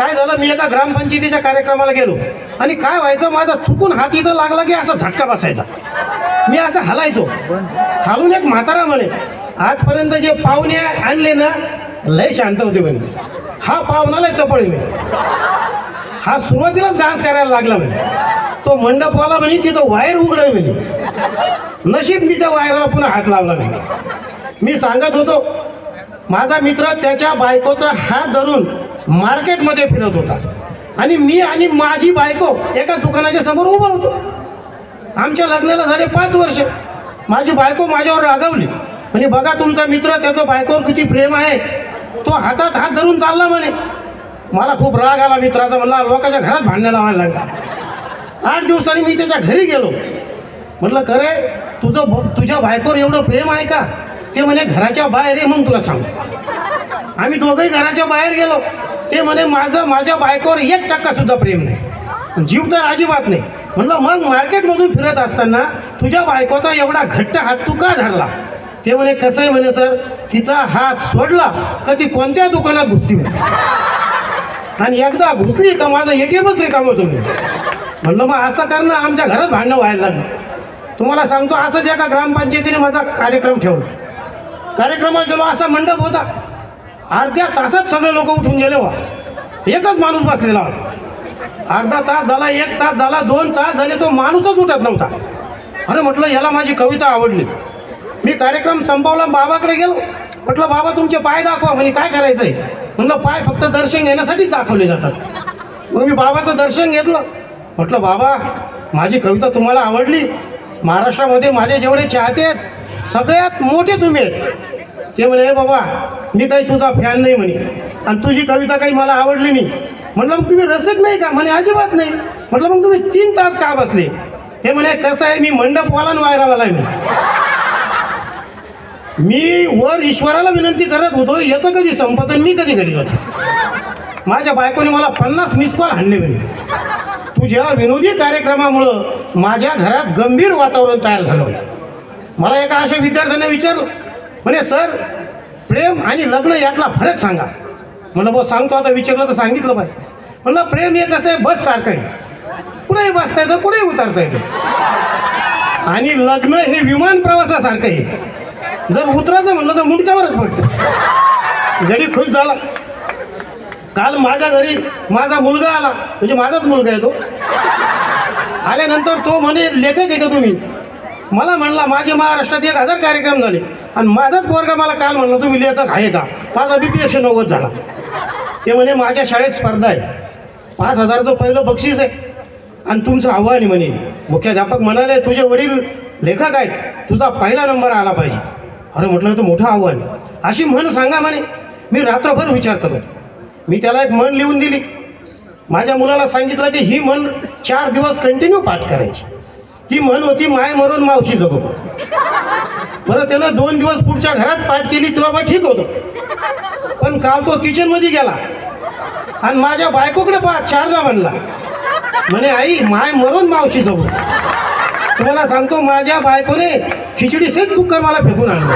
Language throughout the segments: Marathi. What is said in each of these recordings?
काय झालं? मी एका ग्रामपंचायतीच्या कार्यक्रमाला गेलो. आणि काय व्हायचं? माझा चुकून हात इथं लागला की असा झटका बसायचा. मी असं हलायचो. खालून एक म्हातारा म्हणे आजपर्यंत जे पाहुणे आणले ना लय शांत होते म्हणे. हा पाहुणा लय चपळ म्हणे. हा सुरुवातीलाच डान्स करायला लागला म्हणे. तो मंडपवाला म्हणे तिथं वायर उघड म्हणे. नशीब मी त्या वायराला पुन्हा हात लावला नाही मी सांगत होतो माझा मित्र त्याच्या बायकोचा हात धरून मार्केटमध्ये फिरत होता. आणि मी आणि माझी बायको एका दुकानाच्या समोर उभं होतो. आमच्या लग्नाला झाले पाच वर्ष. माझी बायको माझ्यावर रागावली. म्हणजे बघा तुमचा मित्र त्याचं बायकोवर किती प्रेम आहे. तो हातात हात धरून चालला म्हणे. मला खूप राग आला मित्राचा. म्हणला लोकांच्या घरात भांडणं लावायला लागला. आठ दिवसांनी मी त्याच्या घरी गेलो. म्हटलं खरे तुझं तुझ्या बायकोवर एवढं प्रेम आहे का? ते म्हणे घराच्या बाहेर ये म्हणून तुला सांगू. आम्ही दोघंही घराच्या बाहेर गेलो. ते म्हणे माझं माझ्या बायकोवर एक टक्का सुद्धा प्रेम नाही. जीव तर अजिबात नाही. म्हणलं मग मार्केटमधून फिरत असताना तुझ्या बायकोचा एवढा घट्ट हात तू का धरला? ते म्हणे कसं आहे म्हणे सर? तिचा हात सोडला का ती कोणत्या दुकानात घुसती म्हणे? आणि एकदा घुसली का माझं ए टी एमच रिकाम होतो मी म्हणलं मग असं करणं आमच्या घरात भांडणं व्हायला लागलं. तुम्हाला सांगतो असंच एका ग्रामपंचायतीने माझा कार्यक्रम ठेवला. कार्यक्रमात गेलो असा मंडप होता. अर्ध्या तासात सगळे लोक उठून गेले वा एकच माणूस बसलेला होता. अर्धा तास झाला एक तास झाला दोन तास झाले तो माणूसच उठत नव्हता. अरे म्हटलं याला माझी कविता आवडली. मी कार्यक्रम संपवला बाबाकडे गेलो. म्हटलं बाबा तुमचे पाय दाखवा. म्हणे काय करायचं आहे म्हणलं पाय फक्त दर्शन घेण्यासाठीच दाखवले जातात. मग मी बाबाचं दर्शन घेतलं. म्हटलं बाबा माझी कविता तुम्हाला आवडली. महाराष्ट्रामध्ये माझे जेवढे चाहते आहेत सगळ्यात मोठे तुम्ही आहेत. ते म्हणे "हे बाबा मी काही तुझा फॅन नाही म्हणे. आणि तुझी कविता काही मला आवडली नाही. म्हटलं मग तुम्ही रसक नाही का? म्हणे अजिबात नाही. म्हटलं मग तुम्ही तीन तास का बसले? हे म्हणे कसं आहे मी मंडपवाला आणि वायरावाला आहे म्हणे. मी वर ईश्वराला विनंती करत होतो याचं कधी संपत मी कधी करीत होतो माझ्या बायकोने मला पन्नास मिस कॉल हाणले म्हणे. तुझ्या विनोदी कार्यक्रमामुळं माझ्या घरात गंभीर वातावरण तयार झालं मला एका अशा विद्यार्थ्याने विचारलं म्हणे सर प्रेम आणि लग्न यातला फरक सांगा. म्हणलं बो सांगतो आता विचारलं तर सांगितलं पाहिजे म्हणलं प्रेम हे कसं आहे बस सारखं आहे. कुठेही बसता येतं कुठेही उतरता येतं. आणि लग्न हे विमान प्रवासासारखं आहे. जर उतरायचं म्हणलं तर मुंडक्यावरच पडतं. घरी खुश झाला. काल माझ्या घरी माझा मुलगा आला. म्हणजे माझाच मुलगा आहे तो. आल्यानंतर तो म्हणे लेखक आहे का तुम्ही? मला म्हणला माझे महाराष्ट्रात एक हजार कार्यक्रम झाले. आणि माझाच पोरगा मला काल म्हणला तुम्ही लेखक आहे का? माझा बी पी एकशे नव्वद झाला. ते म्हणे माझ्या शाळेत स्पर्धा आहे. पाच हजारचं पहिलं बक्षीस आहे. आणि तुमचं आव्हान आहे म्हणे. मुख्याध्यापक म्हणाले तुझे वडील लेखक आहेत. तुझा पहिला नंबर आला पाहिजे. अरे म्हटलं तर मोठं आव्हान आहे. अशी म्हण सांगा म्हणे. मी रात्रभर विचार करतो मी त्याला एक म्हण लिहून दिली. माझ्या मुलाला सांगितलं की ही म्हण चार दिवस कंटिन्यू पाठ करायची. ती म्हण होती माय मरून मावशी जगो. बरं त्यानं दोन दिवस पुढच्या घरात पाठ केली तेव्हा बाबा ठीक होतो. पण काल तो किचनमध्ये गेला. आणि माझ्या बायकोकडे पाठ शारदा म्हणला. म्हणे आई माय मरून मावशी जगो. तुम्हाला सांगतो माझ्या बायकोने खिचडी सेट कुकर मला फेकून आणलं.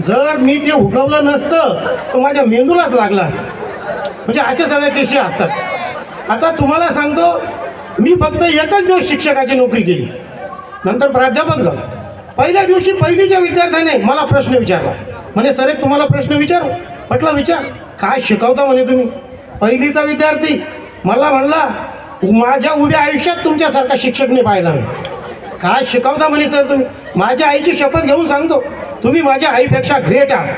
जर मी ते उगवलं नसतं तर माझ्या मेंदूलाच लागला असतं. म्हणजे अशा सगळ्या केशी असतात. आता तुम्हाला सांगतो मी फक्त एकच दिवस शिक्षकाची नोकरी केली. नंतर प्राध्यापक झालो. पहिल्या दिवशी पहिलीच्या विद्यार्थ्याने मला प्रश्न विचारला. म्हणे सर एक तुम्हाला प्रश्न विचारू? म्हटलं विचार. काय शिकवता? म्हणे तुम्ही. पहिलीचा विद्यार्थी मला म्हणला माझ्या उभ्या आयुष्यात तुमच्यासारखा शिक्षक नाही पाहिला मी. काय शिकवता? म्हणे सर तुम्ही. माझ्या आईची शपथ घेऊन सांगतो. तुम्ही माझ्या आईपेक्षा ग्रेट आहात.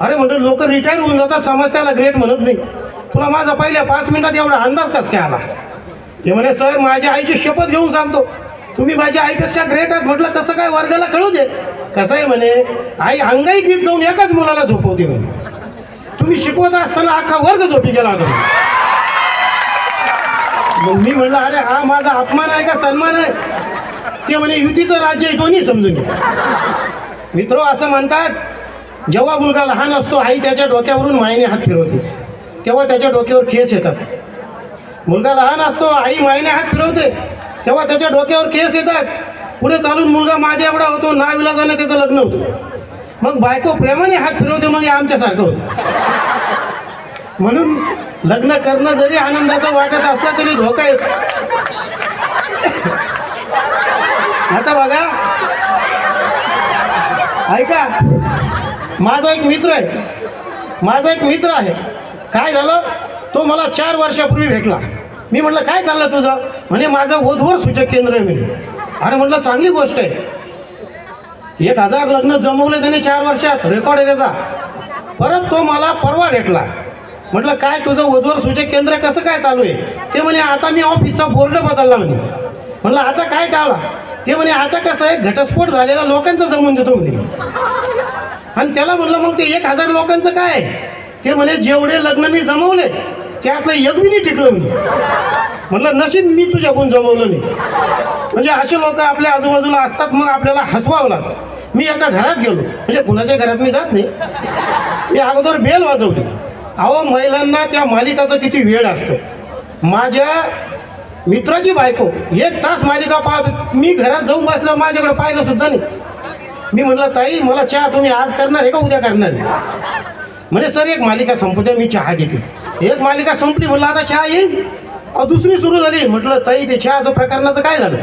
अरे म्हणतो लोक रिटायर होऊन जातात समाज त्याला ग्रेट म्हणत नाही. तुला माझा पहिल्या पाच मिनिटात एवढा अंदाज कस काय आला? ते म्हणे सर माझ्या आईची शपथ घेऊन सांगतो. तुम्ही माझ्या आईपेक्षा ग्रेट आहात म्हटलं कसं काय वर्गाला कळू दे? कसं आहे म्हणे आई अंगाई गीत गाऊन एकाच मुलाला झोपवते म्हणे. तुम्ही शिकवत असताना अख्खा वर्ग झोपी गेला होता मग मी म्हणलं अरे हा माझा अपमान आहे का सन्मान आहे? ते म्हणे युतीचं राज्य आहे दोन्ही समजून घ्या. मित्र असं म्हणतात जेव्हा मुलगा लहान असतो आई त्याच्या डोक्यावरून मायने हात फिरवते. तेव्हा त्याच्या डोक्यावर केस येतात. मुलगा लहान असतो आई माईने हात फिरवते. तेव्हा त्याच्या डोक्यावर केस येतात. पुढे चालून मुलगा माझ्या एवढा होतो ना विलाजाने त्याचं लग्न होतं. मग बायको प्रेमाने हात फिरवते मग हे आमच्यासारखं होतं. म्हणून लग्न करणं जरी आनंदाचं वाटत असलं तरी धोका आहे आता बघा. ऐका. माझा एक मित्र आहे. माझा एक मित्र आहे. काय झालं? तो मला चार वर्षापूर्वी भेटला. मी म्हटलं काय चाललं तुझं? म्हणे माझं वधूवर सूचक केंद्र आहे. म्हणे. अरे म्हटलं चांगली गोष्ट आहे. एक हजार लग्न जमवले त्याने चार वर्षात रेकॉर्ड आहे त्याचा. परत तो मला परवा भेटला. म्हटलं काय तुझं वधवर सूचक केंद्र कसं काय चालू आहे? ते म्हणे आता मी ऑफिसचा बोर्ड बदलला म्हणे. म्हणलं आता काय टाळा ते म्हणे आता कसं आहे घटस्फोट झालेला लोकांचा जमवून देतो म्हणे. आणि त्याला म्हटलं मग ते एक हजार लोकांचं काय? आहे? ते म्हणे जेवढे लग्न मी जमवले त्यातलं एक बी नाही टिकलं मी. म्हटलं नशीब मी तुझ्याकडून जमवलं नाही. म्हणजे असे लोक आपल्या आजूबाजूला असतात मग आपल्याला हसवावं लागतं. मी एका घरात गेलो. म्हणजे कुणाच्या घरात मी जात नाही. मी अगोदर बेल वाजवली. अहो महिलांना त्या मालिकाचा किती वेळ असतो. माझ्या मित्राची बायको एक तास मालिका पाहत मी घरात जाऊन बसल्यावर माझ्याकडे पाहिलं सुद्धा नाही. मी म्हटलं ताई मला चहा तुम्ही आज करणार आहे का उद्या करणार आहे? म्हणे सर एक मालिका संपू द्या मी चहा देते. एक मालिका संपली म्हणलं आता चहा येईल? अहो दुसरी सुरू झाली. म्हटलं ताई ते चहाचं प्रकरणाचं काय झालं?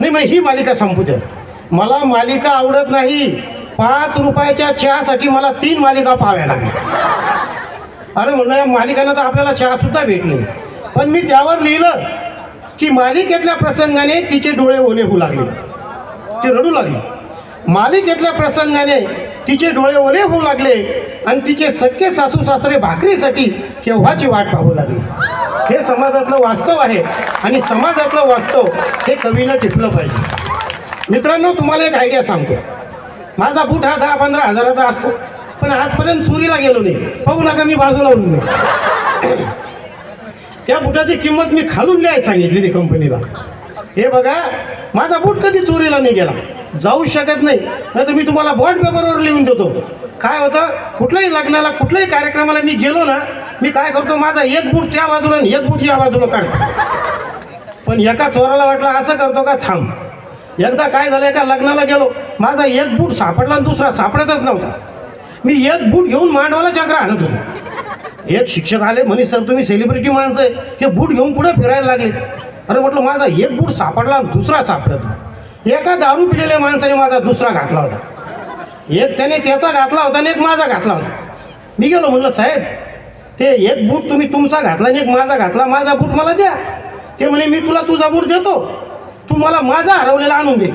नाही म्हणे ही मालिका संपू द्या मला मालिका आवडत नाही. पाच रुपयाच्या चहासाठी मला तीन मालिका पाहाव्या लागल्या. अरे म्हणलं या मालिकांना तर आपल्याला चहासुद्धा भेटले पण मी त्यावर लिहिलं की मालिकेतल्या प्रसंगाने तिचे डोळे ओले होऊ लागले. ती रडू लागली. मालिकेतल्या प्रसंगाने तिचे डोळे ओले होऊ लागले आणि तिचे सख्खे सासू सासरे भाकरीसाठी केव्हाची वाट पाहू लागली? हे समाजातलं वास्तव आहे आणि समाजातलं वास्तव हे कवीनं टिपलं पाहिजे. मित्रांनो तुम्हाला एक आयडिया सांगतो. माझा बूट हा दहा पंधरा हजाराचा असतो पण आजपर्यंत चोरीला गेलो नाही. पाहू नका मी बाजूला होऊन त्या बुटाची किंमत मी खालून द्यायला सांगितलेली कंपनीला हे बघा माझा बूट कधी चोरीला नाही गेला जाऊ शकत नाही. नाही तर मी तुम्हाला बॉन्ड पेपरवर लिहून देतो. काय होतं? कुठल्याही लग्नाला कुठल्याही कार्यक्रमाला मी गेलो ना मी काय करतो? माझा एक बूट त्या बाजूला आणि एक बूट या बाजूला काढतो. पण एका चोराला वाटलं असं करतो का थांब. एकदा काय झालं एका लग्नाला गेलो. माझा एक बूट सापडला आणि दुसरा सापडतच नव्हता. मी एक बूट घेऊन मांडवाला चक्र आणत होतो. एक शिक्षक आले म्हणे सर तुम्ही सेलिब्रिटी माणसं आहे. हे बूट घेऊन पुढे फिरायला लागले? अरे म्हटलं माझा एक बूट सापडला आणि दुसरा सापडत नाही. एका दारू पिलेल्या माणसाने माझा दुसरा घातला होता. एक त्याने त्याचा घातला होता आणि एक माझा घातला होता. मी गेलो म्हटलं साहेब ते एक बूट तुम्ही तुमचा घातला आणि एक माझा घातला माझा बूट मला द्या. ते म्हणे मी तुला तुझा बूट देतो. तू मला माझा हरवलेला आणून दे.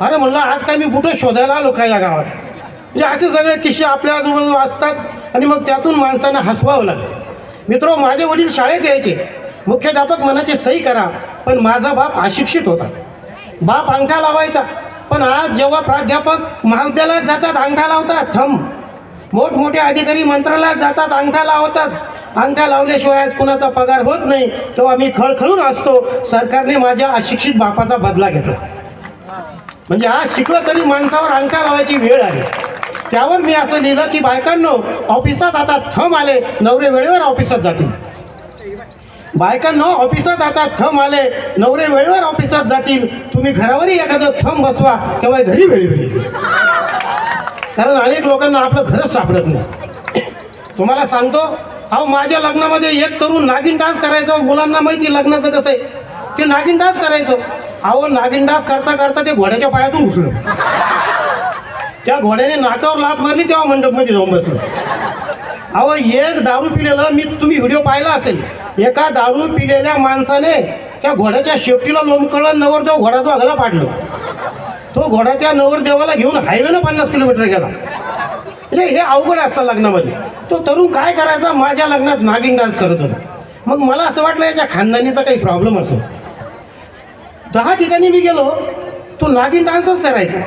अरे म्हणलं आज काय मी बुटं शोधायला आलो काय या गावात? म्हणजे असे सगळे किस्से आपल्या आजूबाजूला असतात आणि मग त्यातून माणसांना हसवावं लागतं. मित्र माझे वडील शाळेत यायचे. मुख्याध्यापक मनाचे सही करा पण माझा बाप अशिक्षित होता. बाप अंगठा लावायचा पण आज जेव्हा प्राध्यापक महाविद्यालयात जातात अंगठा लावतात थंब मोठमोठे अधिकारी मंत्रालयात जातात अंगठा लावतात. अंगठा लावल्याशिवाय आज कुणाचा पगार होत नाही तेव्हा मी खळखळून असतो सरकारने माझ्या अशिक्षित बापाचा बदला घेतला. म्हणजे आज शिकलं तरी माणसावर अंगठा लावायची वेळ आली. त्यावर मी असं लिहिलं की बायकांनो ऑफिसात आता थम आले नवरे वेळेवर ऑफिसात जातील. बायकांनो ऑफिसात आता थम आले. नवरे वेळेवर ऑफिसात जातील. तुम्ही घरावरही एखादं थम बसवा तेव्हा घरी वेळेवर येतील. कारण अनेक लोकांना आपलं घरच सापडत नाही. तुम्हाला सांगतो अहो माझ्या लग्नामध्ये एक तरुण नागिन डान्स करायचं. मुलांना माहिती लग्नाचं कसं आहे? ते नागिन डान्स करायचं. अहो नागिन डान्स करता करता ते घोड्याच्या पायातून घुसलं. त्या घोड्याने नाकावर लात मारली तेव्हा मंडपमध्ये जाऊन बसलो. अहो एक दारू पिलेलं मी तुम्ही व्हिडिओ पाहिला असेल. एका दारू पिलेल्या माणसाने त्या घोड्याच्या शेपटीला लोंबकळलं नवरदेव घोडा तो पाडलं तो घोडा त्या नवरदेवाला घेऊन हायवेनं पन्नास किलोमीटर गेला. म्हणजे हे अवघड असतं लग्नामध्ये. तो तरुण काय करायचा? माझ्या लग्नात नागिन डान्स करत होता. मग मला असं वाटलं याच्या खानदानीचा काही प्रॉब्लेम असो दहा ठिकाणी मी गेलो तो नागिन डान्सच करायचा.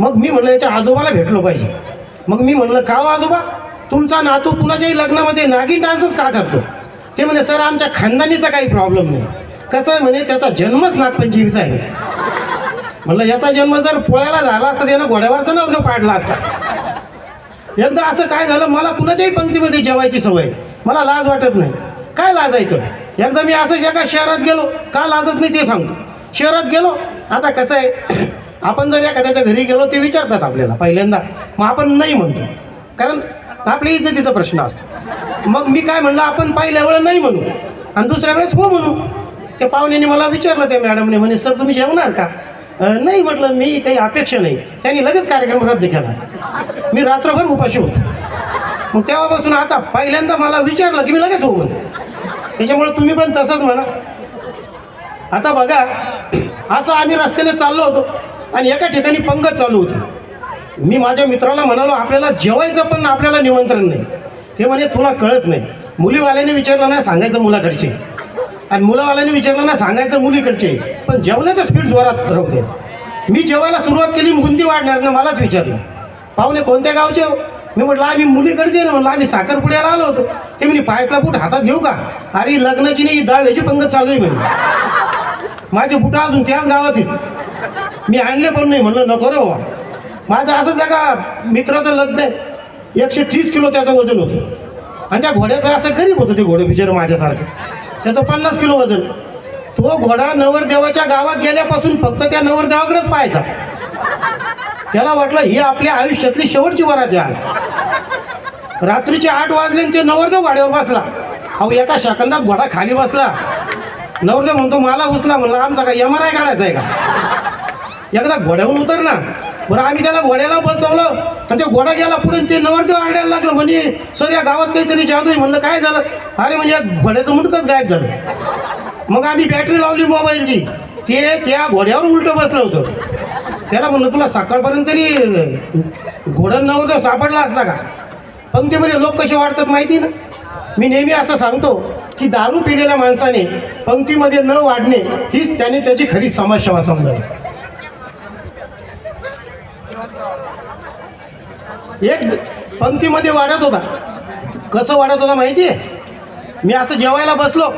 मग मी म्हणलं याच्या आजोबाला भेटलो पाहिजे. मग मी म्हणलं का हो आजोबा तुमचा नातू कुणाच्याही लग्नामध्ये नागिन डान्सच का करतो? ते म्हणे सर आमच्या खानदानीचा काही प्रॉब्लेम नाही. कसं आहे म्हणे त्याचा जन्मच नागपंचमीचा आहे म्हणलं याचा जन्म जर पोळ्याला झाला असता त्यानं घोड्यावरचा नव्हतं पाडला असता. एकदा असं काय झालं मला कुणाच्याही पंक्तीमध्ये जेवायची सवय. मला लाज वाटत नाही. काय लाजायचं? एकदा मी असंच एका शहरात गेलो. का लाजत नाही ते सांगतो. शहरात गेलो. आता कसं आहे आपण जर एखाद्याच्या घरी गेलो ते विचारतात आपल्याला पहिल्यांदा. मग आपण नाही म्हणतो. कारण आपल्या इज्जतीचा प्रश्न असतो. मग मी काय म्हणलं आपण पाहिल्या वेळेला नाही म्हणू. आणि दुसऱ्या वेळेस हो म्हणू. त्या पाहुण्याने मला विचारलं त्या मॅडमने म्हणे सर तुम्ही जेवणार का? नाही म्हटलं मी काही अपेक्षा नाही. त्यांनी लगेच कार्यक्रम रद्द केला. मी रात्रभर उपाशी होतो. मग तेव्हापासून आता पहिल्यांदा मला विचारलं की मी लगेच हो म्हणतो. त्याच्यामुळे तुम्ही पण तसंच म्हणा. आता बघा असं आम्ही रस्त्याने चाललो होतो आणि एका ठिकाणी पंगत चालू होती. मी माझ्या मित्राला म्हणालो आपल्याला जेवायचं पण आपल्याला निमंत्रण नाही. ते म्हणे तुला कळत नाही. मुलीवाल्याने विचारलं नाही सांगायचं मुलाकडचे. आणि मुलावाल्याने विचारलं ना सांगायचं मुलीकडचे. पण जेवणाचं स्पीड जोरात राहू दे. मी जेवायला सुरुवात केली बुंदी वाढणार ना मलाच विचारलं. पाहुणे कोणत्या गावचे हो? मी म्हटलं आम्ही मुलीकडचे ना म्हटलं आम्ही साखरपुड्याला आलो होतो. ते म्हणे पायातला बूट हातात घेऊ का? अरे लग्नाची नाही दहाव्याची पंगत चालू आहे म्हणे. माझे बुटं अजून त्याच गावातील मी आणले पण नाही म्हणलं नको रे बाबा. माझं असंच एका मित्राचं लग्न आहे. एकशे तीस किलो त्याचं वजन होतं. आणि त्या घोड्याचं असं गरीब होतं ते घोडं बिचारं माझ्यासारखं. त्याचं पन्नास किलो वजन. तो घोडा नवरदेवाच्या गावात गेल्यापासून फक्त त्या नवरदेवाकडेच पाहायचा. त्याला वाटलं ही आपल्या आयुष्यातली शेवटची वरात आहे रात्रीचे आठ वाजले ते नवरदेव गाडीवर बसला. अहो एका शाकंदात घोडा खाली बसला. नवरदेव म्हणतो मला उचला. म्हणला आमचा काय एम आर आय काढायचा आहे का? एकदा घोड्याहून उतर ना बरं आम्ही त्याला घोड्याला बसवलं. आणि ते घोडा गेला पुढे ते नवरदेव आडायला लागलं. म्हणजे सर या गावात काहीतरी जादू आहे. म्हणलं काय झालं? अरे म्हणजे घोड्याचं मुंडकच गायब झालं. मग आम्ही बॅटरी लावली मोबाईलची ते त्या घोड्यावर उलटं बसलं होतं. त्याला म्हणलं तुला सकाळपर्यंत तरी घोडं नवरदेव सापडला असता का? पंक्तीमध्ये लोक कसे वाढतात माहिती ना? मी नेहमी असं सांगतो की दारू पिलेल्या माणसाने पंक्तीमध्ये न वाढणे हीच त्याने त्याची खरी समाजसेवा समजावी. एक पंक्तीमध्ये वाढत होता. कसं वाढत होता माहिती आहे मी असं जेवायला बसलो.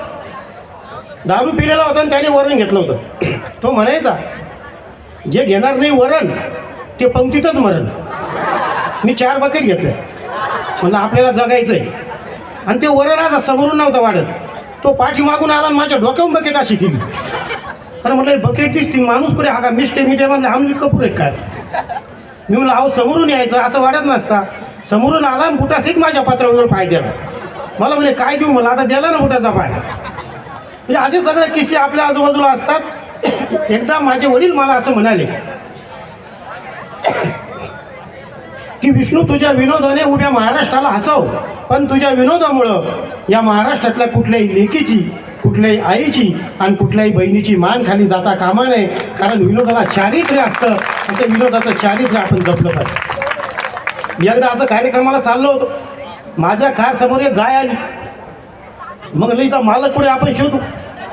दारू पिलेला होता आणि त्याने वरण घेतलं होतं. तो म्हणायचा जे घेणार नाही वरण ते पंक्तीतच मरण. मी चार बकेट घेतले. म्हणलं आपल्याला जगायचं आहे आणि ते वरण असा समोरून नव्हतं वाढत. तो पाठीमागून आला आणि माझ्या डोक्यावरून बकेट अशी केली. अरे म्हटलं बकेट दिसती माणूस पुढे हा का मिस्टे मिडियामधले आम्ही म्हणजे कपूर आहे काय मी म्हणलं अहो समोरून यायचं असं वाटत नसता. समोरून आला कुठा बुटा सीट माझ्या पात्रावर पाय दिला. मला म्हणे काय देऊ मला? आता दिला ना बुटाचा पाय. म्हणजे असे सगळे किस्से आपल्या आजूबाजूला असतात. एकदा माझे वडील मला असं म्हणाले की विष्णू तुझ्या विनोदाने उभ्या महाराष्ट्राला हसव. पण तुझ्या विनोदामुळं या महाराष्ट्रातल्या कुठल्याही लेकीची कुठल्याही आईची आणि कुठल्याही बहिणीची मान खाली जाता कामा नये. कारण विनोदाला चारित्र्य असतं. आणि त्या विनोदाचं चारित्र्य आपण जपलं पाहिजे. एकदा असं कार्यक्रमाला चाललो होतो. माझ्या कारसमोर एक गाय आली. मग लईचा मालक पुढे आपण शोधू.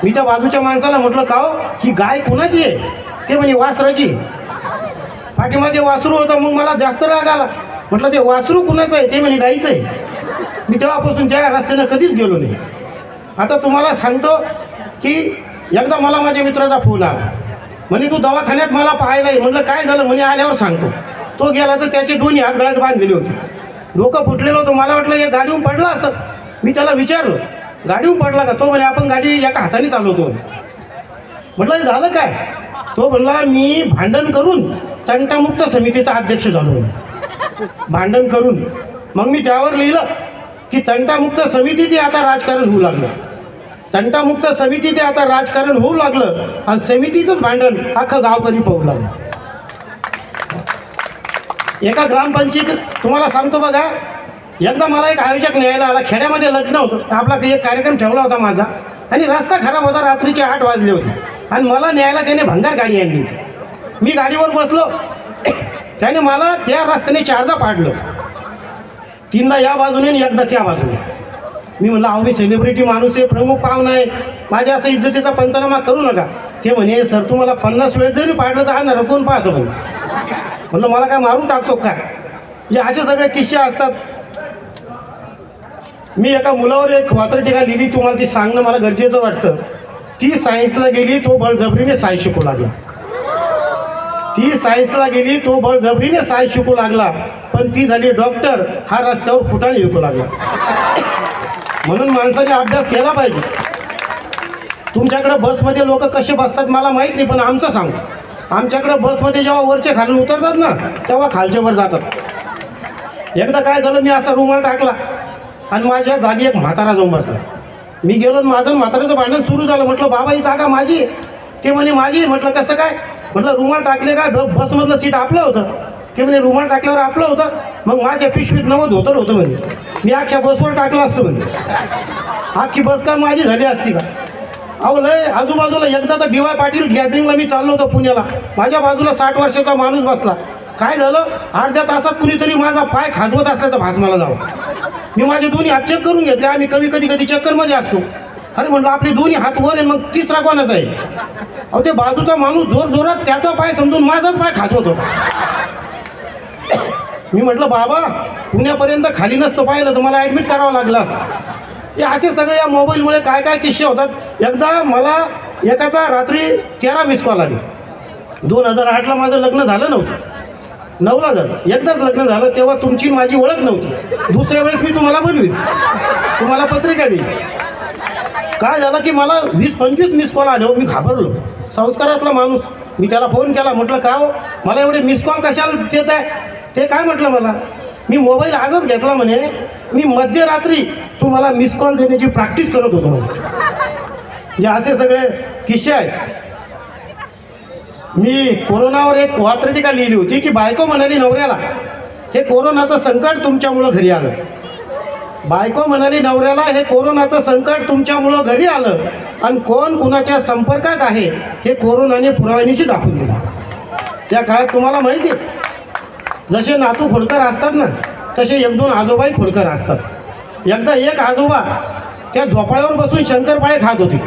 मी त्या बाजूच्या माणसाला म्हटलं का हो? ही गाय कोणाची आहे? ते म्हणे वासराची. पाठीमागे वासरू होतं. मग मला जास्त राग आला. म्हटलं ते वासरू कुणाचं आहे? ते म्हणे गाईचं आहे. मी तेव्हापासून त्या रस्त्यानं कधीच गेलो नाही. आता तुम्हाला सांगतो की एकदा मला माझ्या मित्राचा फोन आला. म्हणे तू दवाखान्यात मला पाहायला ये म्हटलं काय झालं? म्हणे आल्यावर सांगतो. तो गेला तर त्याचे दोन्ही हात गळ्यात बांधलेले होते. डोकं फुटलेलं होतं. मला वाटलं हे गाडीहून पडलं असं. मी त्याला विचारलं गाडीहून पडला का? तो म्हणे आपण गाडी एका हाताने चालवतो. म्हटलं हे झालं काय? तो म्हणला मी भांडण करून तंटामुक्त समितीचा अध्यक्ष झालो भांडण करून. मग मी त्यावर लिहिलं की तंटामुक्त समिती ते आता राजकारण होऊ लागलं. तंटामुक्त समिती ते आता राजकारण होऊ लागलं आणि समितीचंच भांडण अख्खं गावकरी पाहू लागलं. एका ग्रामपंचायत तुम्हाला सांगतो बघा एकदा मला एक आयोजक न्यायला आला खेड्यामध्ये लग्न होतं आपला एक कार्यक्रम ठेवला होता माझा आणि रस्ता खराब होता रात्रीचे आठ वाजले होते आणि मला न्यायला त्याने भंगार गाडी आणली मी गाडीवर बसलो त्याने मला त्या रस्त्याने चारदा पाडलं. तीनदा या बाजूने आणि एकदा त्या बाजूने. मी म्हणलं अहो मी सेलिब्रिटी माणूस आहे प्रमुख पाहुणा आहे. माझ्या असं इज्जतीचा पंचनामा करू नका. ते म्हणे सर तुम्हाला पन्नास वेळ जरी पाडलं तर हा कोण पाहतो म्हणे. म्हणलं मला काय मारून टाकतो काय म्हणजे असे सगळे किस्से असतात. मी एका मुलावर एक वात्र टीका लिहिली तुम्हाला ती सांगणं मला गरजेचं वाटतं. ती सायन्सला गेली तो बळजबरीने सायन्स शिकू लागला. ती सायन्सला गेली तो बळजबरीने सायन्स शिकू लागला. पण ती झाली डॉक्टर हा रस्त्यावर फुटाने विकू लागला. म्हणून माणसाने अभ्यास केला पाहिजे. तुमच्याकडे बसमध्ये लोक कसे बसतात मला माहीत नाही पण आमचं सांगू. आमच्याकडे बसमध्ये जेव्हा वरचे खालून उतरतात ना तेव्हा खालचे वर जातात. एकदा काय झालं मी असा रुमाल टाकला आणि माझ्या जागी एक म्हातारा जाऊन बसला. मी गेलो माझं आणि म्हाताऱ्याचं भांडण सुरू झालं. म्हटलं बाबा ही जागा माझी ते म्हणे माझी म्हटलं कसं काय? म्हटलं रुमाल टाकले काय बसमधलं सीट आपलं होतं. ते म्हणजे रुमाल टाकल्यावर आपलं होतं. मग माझ्या पिशवीत नवं धोतर होतं म्हणे. मी अख्ख्या बसवर टाकलं असतं म्हणे. अख्खी बस काय माझी झाली असती का? अहो लय आजूबाजूला एकदा तर डी वाय पाटील गॅदरिंगला मी चाललो होतो पुण्याला. माझ्या बाजूला साठ वर्षाचा माणूस बसला. काय झालं? अर्ध्या तासात कुणीतरी माझा पाय खाजवत असल्याचा भास मला झाला. मी माझे दोन्ही हात चेक करून घेतले. आम्ही कधी कधी कधी चक्करमध्ये असतो. अरे म्हणलं आपले दोन्ही हात वर आहे मग तिसरा कोणाचा आहे? अहो ते बाजूचा माणूस जोर जोरात त्याचा पाय समजून माझाच पाय खाजवत होता. मी म्हटलं बाबा पुण्यापर्यंत खाली नसतं पाहिलं तर मला ॲडमिट करावं लागलं असतं. हे असे सगळे या मोबाईलमुळे काय काय किस्से होतात. एकदा मला एकाचा रात्री तेरा मिस कॉल आली. दोन हजार आठला माझं लग्न झालं नव्हतं. नऊला झालं. एकदाच लग्न झालं तेव्हा तुमची माझी ओळख नव्हती. दुसऱ्या वेळेस मी तुम्हाला बोलवीन. तुम्हाला पत्रिका देईन. काय झालं की मला वीस पंचवीस मिस कॉल आले हो. मी घाबरलो. संस्कारातला माणूस. मी त्याला फोन केला. म्हटलं का हो? मला एवढे मिस कॉल कशाला देत आहे ते काय म्हटलं मला? मी मोबाईल आजच घेतला म्हणे. मी मध्यरात्री तुम्हाला मिस कॉल देण्याची प्रॅक्टिस करत होतो म्हणे. हे असे सगळे किस्से आहेत. मी कोरोनावर एक वात्रटिका लिहिली होती की बायको म्हणाली नवऱ्याला हे कोरोनाचं संकट तुमच्यामुळं घरी आलं. बायको म्हणाली नवऱ्याला हे कोरोनाचं संकट तुमच्यामुळं घरी आलं आणि कोण कुणाच्या संपर्कात आहे हे कोरोनाने पुराव्यानिशी दाखवून दिलं. त्या काळात तुम्हाला माहिती आहे जसे नातू खोडकर असतात ना तसे एक दोन आजोबाही खोडकर असतात. एकदा एक आजोबा त्या झोपाळ्यावर बसून शंकरपाळे खात होते.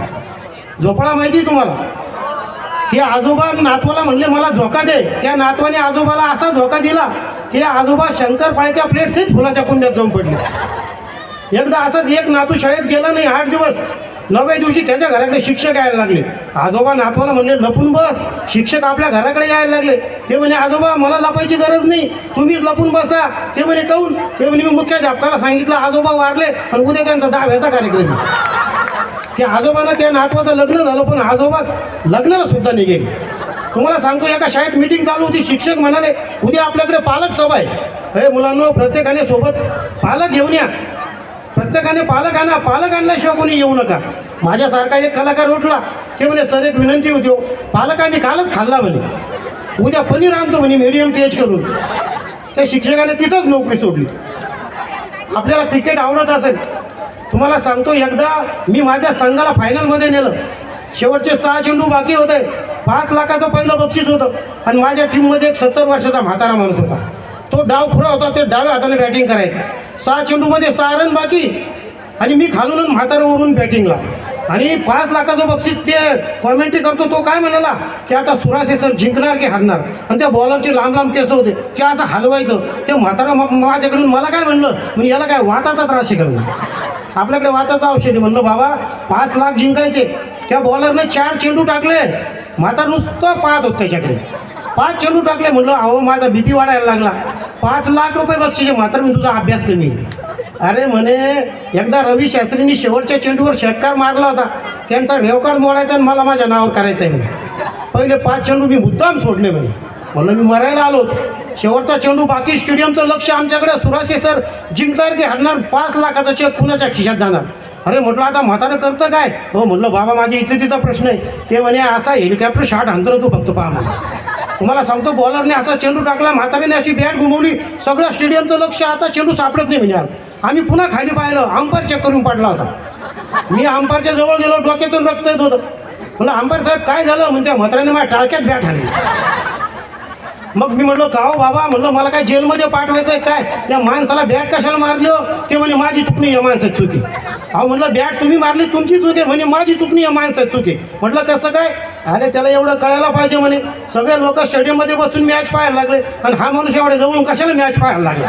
झोपाळा माहिती आहे तुम्हाला? ते आजोबा नातवाला म्हणले मला झोका दे. त्या नातवाने आजोबाला असा झोका दिला ते आजोबा शंकरपाळ्याच्या प्लेटसहित फुलाच्या कुंड्यात जाऊन पडले. एकदा असंच एक नातू शाळेत गेला नाही आठ दिवस. नवव्या दिवशी त्याच्या घराकडे शिक्षक यायला लागले. आजोबा नातवाला म्हणले लपून बस शिक्षक आपल्या घराकडे यायला लागले. ते म्हणे आजोबा मला लपायची गरज नाही तुम्हीच लपून बसा. ते म्हणे काऊन? ते म्हणे मी मुख्याध्यापकाला सांगितलं आजोबा वारले आणि उद्या त्यांचा दहाव्याचा कार्यक्रम आहे. ते आजोबानं त्या नातवाचं लग्न झालं पण आजोबा लग्नाला सुद्धा निघेल तुम्हाला सांगतो एका शाळेत मीटिंग चालू होती शिक्षक म्हणाले उद्या आपल्याकडे पालक सभा आहे. हे मुलांना प्रत्येकाने सोबत पालक घेऊन या. प्रत्येकाने पालकांना पालकांना पालक आणल्याशिवाय कोणी येऊ नका. माझ्यासारखा एक कलाकार उठला ते म्हणे सर एक विनंती होती हो. पालक कालच खाल्ला म्हणे. उद्या पनीर आणतो म्हणे मीडियम तेज करून. त्या शिक्षकाने तिथंच नोकरी सोडली. आपल्याला क्रिकेट आवडत असेल. तुम्हाला सांगतो एकदा मी माझ्या संघाला फायनलमध्ये नेलं. शेवटचे सहा चेंडू बाकी होते. पाच लाखाचं पहिलं बक्षीस होतं. आणि माझ्या टीममध्ये एक सत्तर वर्षाचा म्हातारा माणूस होता. तो डाव खुरा होता ते डाव्या हाताने बॅटिंग करायचा. सहा चेंडूमध्ये सहा रन बाकी. आणि मी खालून म्हातारावरून बॅटिंगला आणि पाच लाखाचं बक्षीस ते कॉमेंट्री करतो तो काय म्हणाला? की आता सुरासे सर जिंकणार की हारणार? आणि त्या बॉलरचे लांब लांब केस होते. ते असं हलवायचं. ते म्हातारा माझ्याकडून मला काय म्हणलं? म्हणजे याला काय वाताचा त्रास आहे आपल्याकडे वाताचं औषध आहे. म्हणलं बाबा पाच लाख जिंकायचे. त्या बॉलरने चार चेंडू टाकले. म्हातार नुसतं पाहत होत त्याच्याकडे. पाच चेंडू टाकले. म्हणलं अहो माझा बी पी वाढायला लागला. पाच लाख रुपये बक्षीस मात्र मी तुझा अभ्यास कमी अरे म्हणे एकदा रवी शास्त्रींनी शेवटच्या चेंडूवर षटकार मारला होता. त्यांचा रेवकार्ड मोडायचा आणि मला माझ्या नावावर करायचं आहे म्हणे. पहिले पाच चेंडू मी मुद्दाम सोडले म्हणे. म्हणलं मी मरायला आलो शेवटचा चेंडू बाकी स्टेडियमचं लक्ष आमच्याकडे सुराशे सर जिंकणार की हरणार पाच लाखाचा चेक कुणाच्या खिशात जाणार. अरे म्हटलं आता म्हातारं करतं काय? हो म्हटलं बाबा माझ्या इज्जतीचा प्रश्न आहे. ते म्हणे असा हेलिकॉप्टर शॉट आणतो तू फक्त पहा तुम्हाला सांगतो बॉलरने असा चेंडू टाकला म्हातारीने अशी बॅट घुमवली. सगळं स्टेडियमचं लक्ष आता चेंडू सापडत नाही म्हणजे आम्ही पुन्हा खाली पाहिलं अंपायर चेक करून पाडला होता. मी अंपायरच्या जवळ गेलो डोक्यातून रक्त येत होतं. म्हणलं अंपायर साहेब काय झालं? म्हणते म्हाताऱ्याने माझ्या टाळक्यात बॅट आणली. मग मी म्हटलं का हो बाबा म्हटलं मला काय जेलमध्ये पाठवायचं आहे काय? या माणसाला बॅट कशाला मारली? हो ते म्हणे माझी चुकणी या माणसाची चुकी. अहो म्हटलं बॅट तुम्ही मारली तुमची चूक आहे म्हणे माझी चुकणी या माणसाची चूक. म्हटलं कसं काय? अरे त्याला एवढं कळायला पाहिजे म्हणे. सगळे लोक स्टेडियममध्ये बसून मॅच पाहायला लागले आणि हा माणूस एवढ्या जवळून कशाला मॅच पाहायला लागला?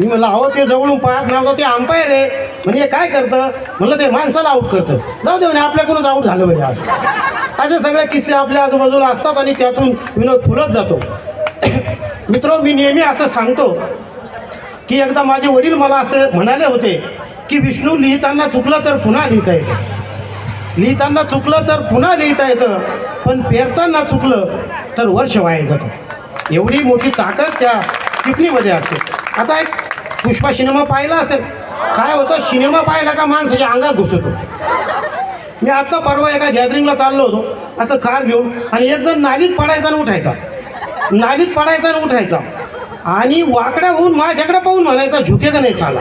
मी म्हणलं अहो ते जवळून पाहत नव्हतं ते अंपायर आहे. म्हणजे हे काय करतं? म्हणलं ते माणसाला आऊट करतं. जाऊ दे म्हणे आपल्याकडूनच आऊट झालं म्हणजे आज. असे सगळे किस्से आपल्या आजूबाजूला असतात आणि त्यातून विनोद फुलत जातो. मित्र मी नेहमी असं सांगतो की एकदा माझे वडील मला असं म्हणाले होते की विष्णू लिहिताना चुकलं तर पुन्हा लिहिता येतं. लिहिताना चुकलं तर पुन्हा लिहिता येतं पण पेरताना चुकलं तर वर्ष वाया जातं. एवढी मोठी ताकद त्या टिपणीमध्ये असते. आता एक पुष्पा सिनेमा पाहिला असेल. काय होतं सिनेमा पाहिला का माणसाच्या अंगात घुसतो. मी आत्ता परवा एका गॅदरिंगला चाललो होतो असं कार घेऊन आणि एक जण नालीत पडायचा आणि उठायचा. नालीत पडायचा आणि उठायचा. आणि वाकड्या होऊन माझ्याकडे पाहून म्हणायचा झुके का नाही साला?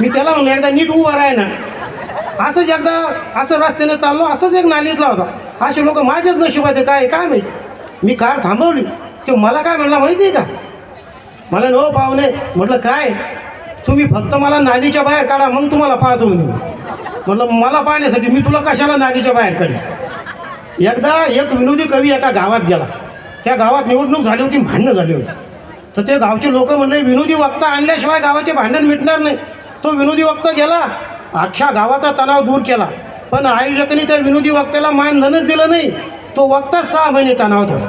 मी त्याला म्हणलं एकदा नीट उभा राहाय ना. असंच एकदा असं रस्त्याने चाललो असंच एक नालीतला होता. असे लोक माझ्याच नशिबात काय काय माहीत? मी कार थांबवली. ते मला काय म्हणला माहिती आहे का? मला नो हो पाहुणे म्हटलं काय? तुम्ही फक्त मला नालीच्या बाहेर काढा मग तुम्हाला पाहतो मी. म्हटलं मला पाहण्यासाठी मी तुला कशाला नालीच्या बाहेर काढेल एकदा एक विनोदी कवी एका गावात गेला. त्या गावात निवडणूक झाली होती भांडणं झाली होती. तर ते गावचे लोक म्हणले विनोदी वक्ता आणल्याशिवाय गावाचे भांडण मिटणार नाही. तो विनोदी वक्ता गेला अख्ख्या गावाचा तणाव दूर केला. पण आयोजकांनी त्या विनोदी वक्त्याला मानधनच दिलं नाही. तो वक्ता सहा महिने तणावात होता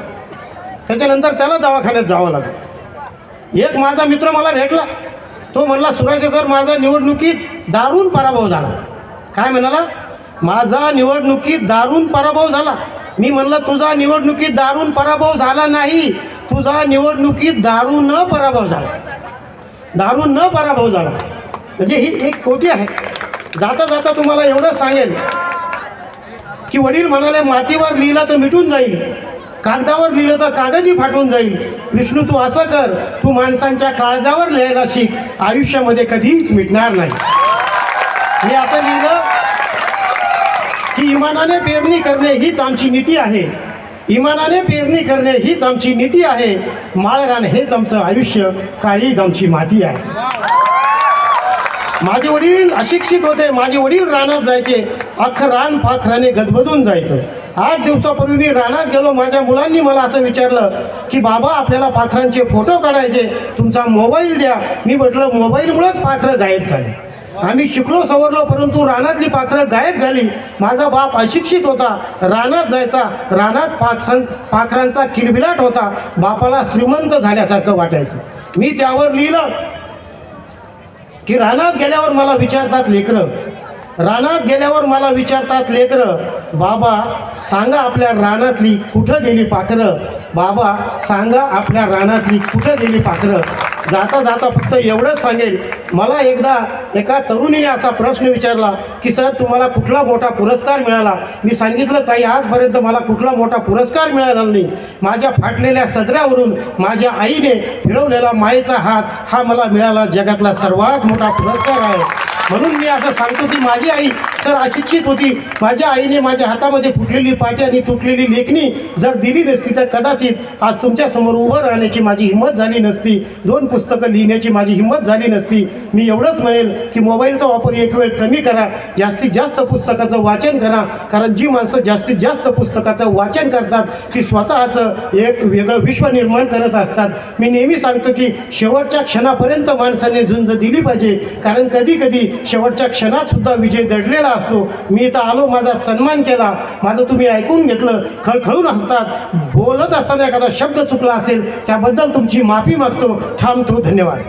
त्याच्यानंतर त्याला दवाखान्यात जावं लागलं. एक माझा मित्र मला भेटला. तो म्हणला सुराशे सर माझा निवडणुकीत दारुण पराभव झाला. काय म्हणाला? माझा निवडणुकीत दारुण पराभव झाला. मी म्हणलं तुझा निवडणुकीत दारून पराभव झाला नाही. तुझा निवडणुकीत दारू न पराभव झाला. दारू न पराभव झाला. म्हणजे ही एक कोटी आहे. जाता जाता तुम्हाला एवढं सांगेल. की वडील म्हणाले मातीवर लिहिलं तर मिटून जाईल. कागदावर लिहिलं तर कागदही फाटून जाईल. विष्णू तू असं कर. तू माणसांच्या काळजावर लिहायला शिक. आयुष्यामध्ये कधीच मिटणार नाही. मी असं लिहिलं. इमानाने पेरणी करणे हीच आमची नीती आहे. इमानाने पेरणी करणे हीच आमची नीती आहे. माळरान हेच आमचं आयुष्य काळीच आमची माती आहे. माझे वडील अशिक्षित होते माझे वडील रानात जायचे. अख्खं रान पाखराने गजबजून जायचं. आठ दिवसापूर्वी मी रानात गेलो माझ्या मुलांनी मला असं विचारलं की बाबा आपल्याला पाखरांचे फोटो काढायचे. तुमचा मोबाईल द्या. मी म्हटलं मोबाईलमुळेच पाखरं गायब झाले. आम्ही शिकलो सवरलो परंतु रानातली पाखरं गायब झाली. माझा बाप अशिक्षित होता रानात जायचा. रानात पाखरां पाखरांचा किलबिलाट होता. बापाला श्रीमंत झाल्यासारखं वाटायचं. मी त्यावर लिहिलं की रानात गेल्यावर मला विचारतात लेकरं रानात गेल्यावर मला विचारतात लेकरं बाबा सांगा आपल्या रानातली कुठं गेली पाखरं? बाबा सांगा आपल्या रानातली कुठं गेली पाखरं? जाता जाता फक्त एवढंच सांगेल. मला एकदा एका तरुणीने असा प्रश्न विचारला की सर तुम्हाला कुठला मोठा पुरस्कार मिळाला? मी सांगितलं ताई आजपर्यंत मला कुठला मोठा पुरस्कार मिळाला नाही. माझ्या फाटलेल्या सदऱ्यावरून माझ्या आईने फिरवलेला मायेचा हात हा मला मिळाला जगातला सर्वात मोठा पुरस्कार आहे. म्हणून मी असं सांगतो की माझी आई सर अशिक्षित होती. माझ्या आईने माझ्या हातामध्ये फुटलेली पाटी आणि तुटलेली लेखणी जर दिली नसती तर कदाचित आज तुमच्यासमोर उभं राहण्याची माझी हिंमत झाली नसती. दोन पुस्तकं लिहिण्याची माझी हिंमत झाली नसती. मी एवढंच म्हणेल की मोबाईलचा वापर एक वेळ कमी करा. जास्तीत जास्त पुस्तकाचं वाचन करा. कारण जी माणसं जास्तीत जास्त पुस्तकाचं वाचन करतात ती स्वतःचं एक वेगळं विश्व निर्माण करत असतात. मी नेहमी सांगतो की शेवटच्या क्षणापर्यंत माणसाने झुंज दिली पाहिजे. कारण कधी कधी शेवटच्या क्षणात सुद्धा विजय दडलेला असतो. मी इथं आलो माझा सन्मान केला. माझं तुम्ही ऐकून घेतलं. खळखळून हसतात. बोलत असताना एखादा शब्द चुकला असेल त्याबद्दल तुमची माफी मागतो. थांबतो. धन्यवाद.